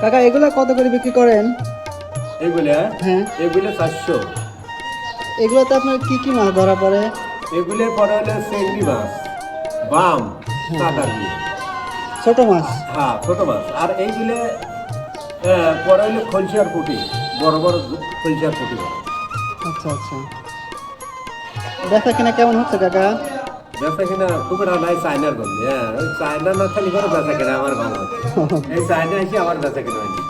কাকা এগুলো কত করে বিক্রি করেন? এগুলো? হ্যাঁ। এগুলো চারশো এগুলোতে আপনার কি কি মাছ ধরা পড়ে? এগুলো পরে হলো চেংড়ি মাছ বাম কাটা দিয়ে। ছোট মাছ? হ্যাঁ ছোট মাছ। আর এইগুলো পরে হলো খলসিয়ার পুটি বড় বড় খলসিয়ার পুটি আচ্ছা আচ্ছা। বেচা কিনা কেমন হচ্ছে কাকা? বেচা কিনা খুব একটা নাই, চায়নার গন্ধ হ্যাঁ। চায়না না খালি করে বেচা কিনা, আমার ভালো এই চায়না এসে আমার বেচা কিনা হচ্ছে